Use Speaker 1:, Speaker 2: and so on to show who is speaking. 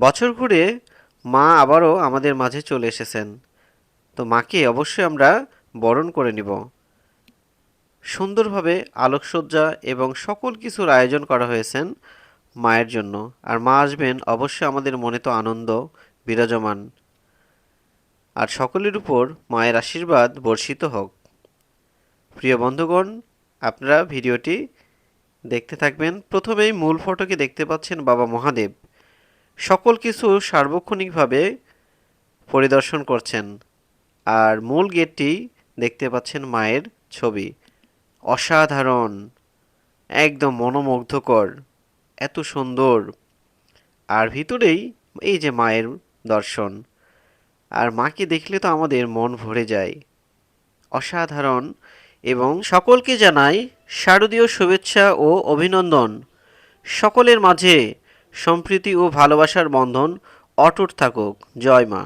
Speaker 1: বছর ঘুরে মা আবারও আমাদের মাঝে চলে এসেছেন। তো মাকে অবশ্যই আমরা বরণ করে নিব। সুন্দরভাবে আলোকসজ্জা এবং সকল কিছুর আয়োজন করা হয়েছেন মায়ের জন্য। আর মা আসবেন, অবশ্যই আমাদের মনে তো আনন্দ, বিরাজমান। আর সকলের উপর মায়ের আশীর্বাদ বর্ষিত হোক। প্রিয় বন্ধুগণ, আপনারা ভিডিওটি দেখতে থাকবেন। প্রথমেই মূল ফটোকে দেখতে পাচ্ছেন বাবা মহাদেব। সকল কিছু সার্বক্ষণিকভাবে পরিদর্শন করছেন। আর মূল গেটটি দেখতে পাচ্ছেন মায়ের ছবি। অসাধারণ, একদম মনোমুগ্ধকর, এত সুন্দর। আর ভিতরেই এই যে মায়ের দর্শন, আর মাকে দেখলে তো আমাদের মন ভরে যায়। অসাধারণ এবং সকলকে জানাই শারদীয় শুভেচ্ছা ও অভিনন্দন। সকলের মাঝে সম্প্রীতি ও ভালোবাসার বন্ধন অটুট থাকুক। জয় মা।